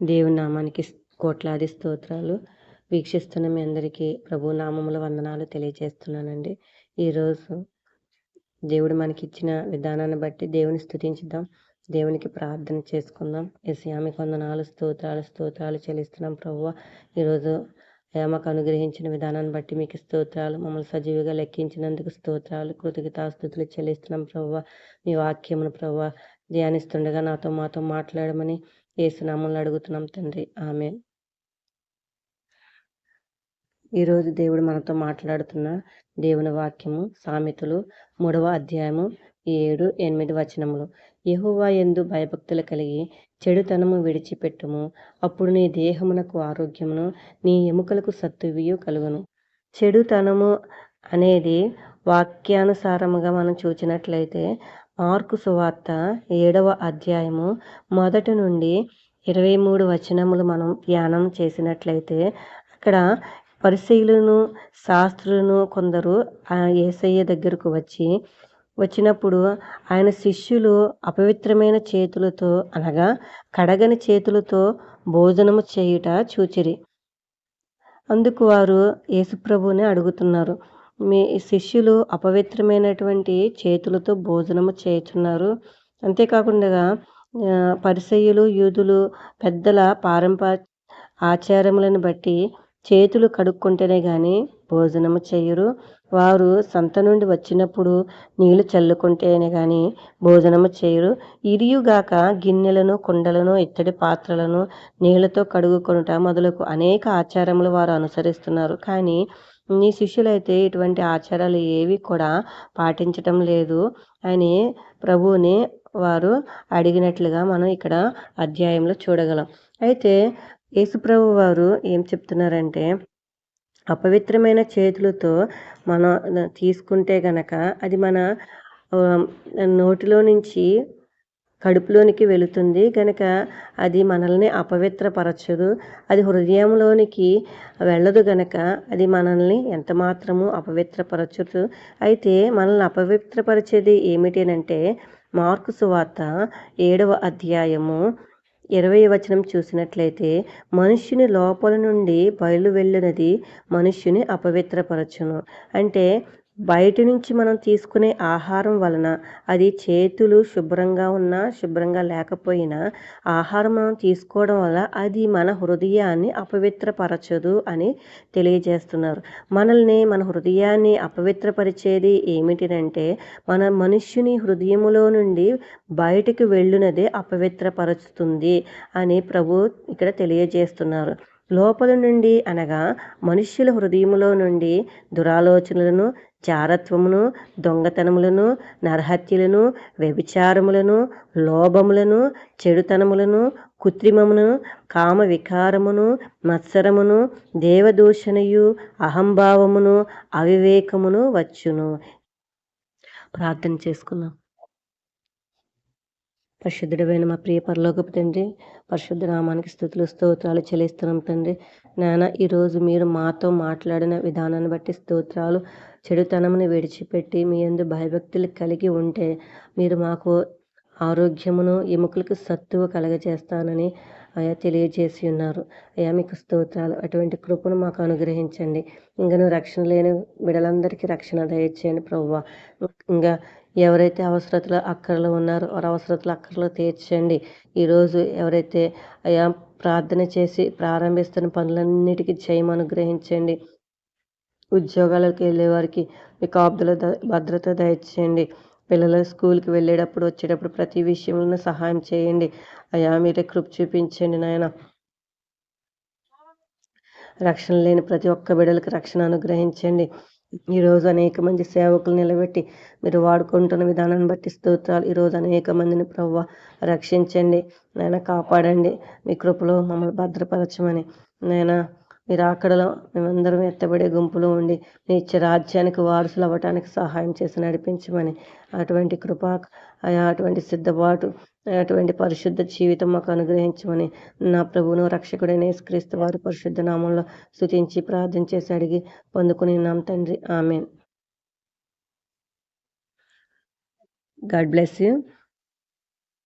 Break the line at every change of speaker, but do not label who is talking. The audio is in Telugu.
దేవుని నామానికి కోట్లాది స్తోత్రాలు వీక్షిస్తున్న మీ అందరికీ ప్రభు నామముల వందనాలు తెలియజేస్తున్నానండి ఈరోజు దేవుడు మనకి ఇచ్చిన విధానాన్ని బట్టి దేవుని స్థుతించుదాం దేవునికి ప్రార్థన చేసుకుందాం. ఎస్యామి వందనాలు స్తోత్రాలు స్తోత్రాలు చెల్లిస్తున్నాం ప్రభు ఈరోజు మాకు అనుగ్రహించిన విధానాన్ని బట్టి మీకు స్తోత్రాలు మమ్మల్ని సజీవిగా లెక్కించినందుకు స్తోత్రాలు కృతజ్ఞతాస్థుతులు చెల్లిస్తున్నాం ప్రభు మీ వాక్యమును ప్రభు ధ్యానిస్తుండగా నాతో మాతో మాట్లాడమని ఏసునామంలో అడుగుతున్నాం తండ్రి. ఆమె ఈరోజు దేవుడు మనతో మాట్లాడుతున్న దేవుని వాక్యము సామెతలు మూడవ అధ్యాయము ఏడు ఎనిమిది వచనములు. యహువా ఎందు భయభక్తులు కలిగి చెడుతనము విడిచిపెట్టుము. అప్పుడు నీ దేహమునకు ఆరోగ్యమును నీ ఎముకలకు సత్తువియు కలుగును. చెడుతనము అనేది వాక్యానుసారముగా మనం చూచినట్లయితే మార్కు సువార్త ఏడవ అధ్యాయము మొదటి నుండి ఇరవై మూడు వచనములు మనం ధ్యానం చేసినట్లయితే అక్కడ పరిశీలను శాస్త్రులను కొందరు ఏసయ్య దగ్గరకు వచ్చి వచ్చినప్పుడు ఆయన శిష్యులు అపవిత్రమైన చేతులతో అనగా కడగని చేతులతో భోజనము చేయుట చూచిరి. అందుకు వారు యేసుప్రభుని అడుగుతున్నారు. మీ శిష్యులు అపవిత్రమైనటువంటి చేతులతో భోజనము చేయుచున్నారు. అంతేకాకుండా పరిసయ్యులు యూదులు పెద్దల పారంప ఆచారములను బట్టి చేతులు కడుక్కుంటేనే కానీ భోజనము చేయరు. వారు సంత నుండి వచ్చినప్పుడు నీళ్ళు చల్లుకుంటేనే కానీ భోజనము చేయరు. ఇరియుగాక గిన్నెలను కుండలను ఇత్తడి పాత్రలను నీళ్ళతో కడుగుకొనుట మొదలకు అనేక ఆచారములు వారు అనుసరిస్తున్నారు. కానీ నీ శిష్యులైతే ఇటువంటి ఆచారాలు ఏవి కూడా పాటించటం లేదు. అని ప్రభువుని వారు అడిగినట్లుగా మనం ఇక్కడ అధ్యాయంలో చూడగలం. అయితే యేసుప్రభు వారు ఏం చెప్తున్నారంటే అపవిత్రమైన చేతులతో మనం తీసుకుంటే గనక అది మన నోటిలో నుంచి కడుపులోనికి వెళుతుంది. కనుక అది మనల్ని అపవిత్రపరచదు. అది హృదయంలోనికి వెళ్ళదు గనక అది మనల్ని ఎంత మాత్రము అపవిత్రపరచదు అయితే మనల్ని అపవిత్రపరిచేది ఏమిటి మార్కు సువార్త ఏడవ అధ్యాయము ఇరవై వచనం చూసినట్లయితే మనుష్యుని లోపల నుండి బయలు వెళ్ళినది మనుష్యుని అపవిత్రపరచును. అంటే బయట నుంచి మనం తీసుకునే ఆహారం వలన అది చేతులు శుభ్రంగా ఉన్నా శుభ్రంగా లేకపోయినా ఆహారం మనం తీసుకోవడం వల్ల అది మన హృదయాన్ని అపవిత్రపరచదు అని తెలియజేస్తున్నారు. మనల్ని మన హృదయాన్ని అపవిత్రపరిచేది ఏమిటినంటే మన మనుష్యుని హృదయములో నుండి బయటకు వెళ్ళినదే అపవిత్రపరుస్తుంది అని ప్రభు ఇక్కడ తెలియజేస్తున్నారు. లోపల నుండి అనగా మనుష్యుల హృదయములో నుండి దురాలోచనలను చారత్వమును దొంగతనములను నరహత్యలను వ్యభిచారములను లోభములను చెడుతనములను కృత్రిమమును కామ వికారమును మత్సరమును దేవదూషణయు అహంభావమును అవివేకమును వచ్చును. ప్రార్థన చేసుకున్నాం పరిశుద్ధుడమైన మా ప్రియ పరలోకపు తండ్రి పరిశుద్ధ నామానికి స్థుతులు స్తోత్రాలు చెల్లిస్తున్నాం తండ్రి. నాన్న ఈరోజు మీరు మాతో మాట్లాడిన విధానాన్ని బట్టి స్తోత్రాలు చెడుతనమును విడిచిపెట్టి మీ అందు భయభక్తులు కలిగి ఉంటే మీరు మాకు ఆరోగ్యమును ఎముకలకు సత్తువ కలగజేస్తానని అయా తెలియజేసి ఉన్నారు. అయా మీకు స్తోత్రాలు అటువంటి కృపను మాకు అనుగ్రహించండి. ఇంకను రక్షణ లేని బిడలందరికీ రక్షణ దయచేయండి ప్రవ్వ ఇంకా ఎవరైతే అవసరతలు అక్కర్లు ఉన్నారో వారి అవసరతలు అక్కర్లో తీర్చండి. ఈరోజు ఎవరైతే అయా ప్రార్థన చేసి ప్రారంభిస్తున్న పనులన్నిటికీ చేయమనుగ్రహించండి ఉద్యోగాలకు వెళ్ళే వారికి మీ కాపుదల భద్రత దయచేయండి. పిల్లలు స్కూల్కి వెళ్ళేటప్పుడు వచ్చేటప్పుడు ప్రతి విషయంలో సహాయం చేయండి. అయా మీరే కృప్ చూపించండి నాయన. రక్షణ లేని ప్రతి ఒక్క బిడలకు రక్షణ అనుగ్రహించండి. ఈరోజు అనేక మంది సేవకులు నిలబెట్టి మీరు వాడుకుంటున్న విధానాన్ని బట్టి స్తోత్రాలు. ఈరోజు అనేక మందిని ప్రవ్వ రక్షించండి. నాయన కాపాడండి. మీ కృపలో మమ్మల్ని భద్రపరచమని. నాయన మీరు అక్కడలో మేమందరం ఎత్తబడే గుంపులో ఉండి మీ ఇచ్చే రాజ్యానికి వారసులు అవ్వటానికి సహాయం చేసి నడిపించమని. అటువంటి కృప అటువంటి సిద్ధపాటు అటువంటి పరిశుద్ధ జీవితం మాకు అనుగ్రహించమని నా ప్రభువును రక్షకుడైన క్రీస్తు వారి పరిశుద్ధ నామంలో స్థుతించి ప్రార్థన చేసి అడిగి పొందుకుని నాం తండ్రి. ఆమె గాడ్ బ్లెస్ యూ.